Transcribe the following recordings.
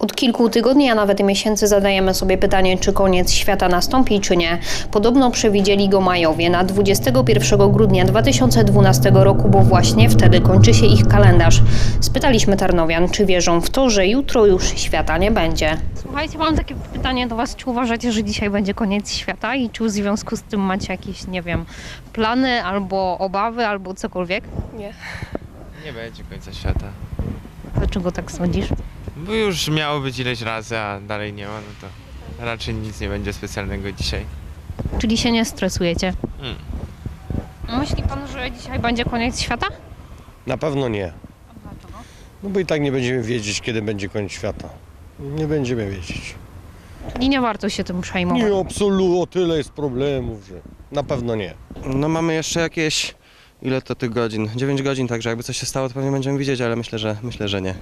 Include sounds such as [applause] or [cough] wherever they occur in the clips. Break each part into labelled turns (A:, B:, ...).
A: Od kilku tygodni, a nawet miesięcy zadajemy sobie pytanie, czy koniec świata nastąpi, czy nie. Podobno przewidzieli go Majowie na 21 grudnia 2012 roku, bo właśnie wtedy kończy się ich kalendarz. Spytaliśmy Tarnowian, czy wierzą w to, że jutro już świata nie będzie. Słuchajcie, mam takie pytanie do Was. Czy uważacie, że dzisiaj będzie koniec świata i czy w związku z tym macie jakieś, nie wiem, plany albo obawy, albo cokolwiek?
B: Nie.
C: Nie będzie końca świata.
A: Dlaczego tak sądzisz?
C: Bo już miało być ileś razy, a dalej nie ma, no to raczej nic nie będzie specjalnego dzisiaj.
A: Czyli się nie stresujecie?
C: Hmm.
A: Myśli Pan, że dzisiaj będzie koniec świata?
D: Na pewno nie. No bo i tak nie będziemy wiedzieć, kiedy będzie koniec świata. Nie będziemy wiedzieć.
A: Czyli nie warto się tym przejmować.
D: Nie, absolutnie, o tyle jest problemów, że na pewno nie.
E: No mamy jeszcze jakieś, ile to tych godzin? 9 godzin, także jakby coś się stało, to pewnie będziemy widzieć, ale myślę, że myślę, że nie.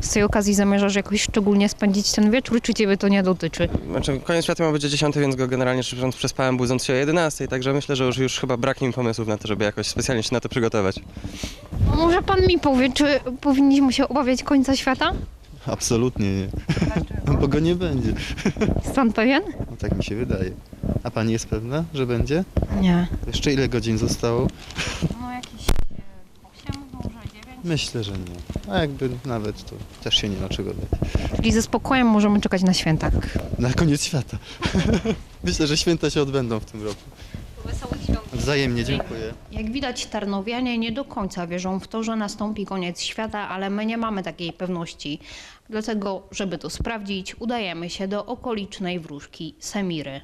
A: Z tej okazji zamierzasz jakoś szczególnie spędzić ten wieczór, czy Ciebie to nie dotyczy?
E: Znaczy, koniec świata ma być o 10, więc go generalnie szczerze mówiąc przespałem budząc się o 11, także myślę, że już, już chyba braknie mi pomysłów na to, żeby jakoś specjalnie się na to przygotować.
A: Może Pan mi powie, czy powinniśmy się obawiać końca świata?
F: Absolutnie nie. [laughs] Bo go nie będzie. [laughs]
A: Jest Pan pewien?
F: No tak mi się wydaje. A pani jest pewna, że będzie?
A: Nie.
F: Jeszcze ile godzin zostało?
A: No jakieś 8, może 9.
F: Myślę, że nie. A jakby nawet to też się nie ma czego dać.
A: Czyli ze spokojem możemy czekać na święta.
F: Na koniec świata. [laughs] Myślę, że święta się odbędą w tym roku.
A: Wesołych świąt.
F: Wzajemnie dziękuję.
A: Jak widać, Tarnowianie nie do końca wierzą w to, że nastąpi koniec świata, ale my nie mamy takiej pewności. Dlatego, żeby to sprawdzić, udajemy się do okolicznej wróżki Semiry.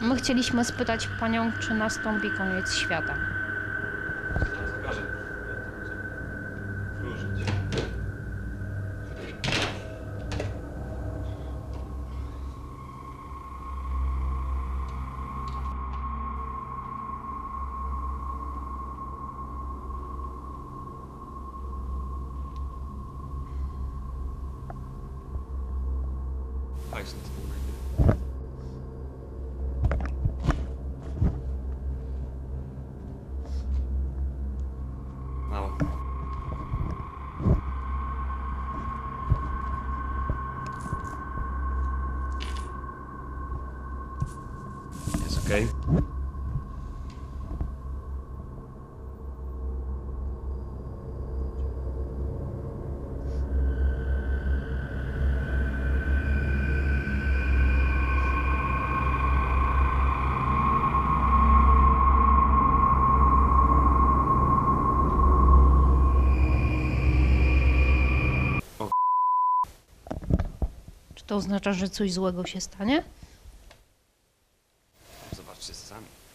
A: My chcieliśmy spytać panią, czy nastąpi koniec świata.
E: Mało. Jest okej.
A: To oznacza, że coś złego się stanie? Sammy.